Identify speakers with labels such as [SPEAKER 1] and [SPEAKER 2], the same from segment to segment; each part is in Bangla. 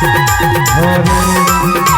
[SPEAKER 1] হরে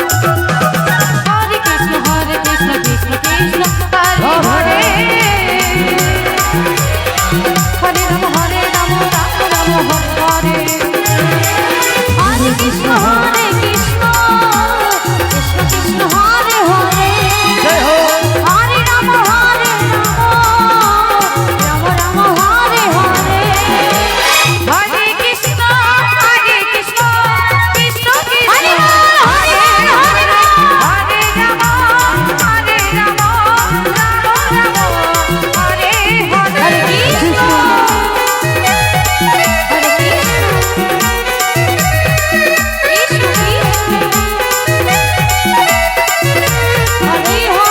[SPEAKER 2] હરી હો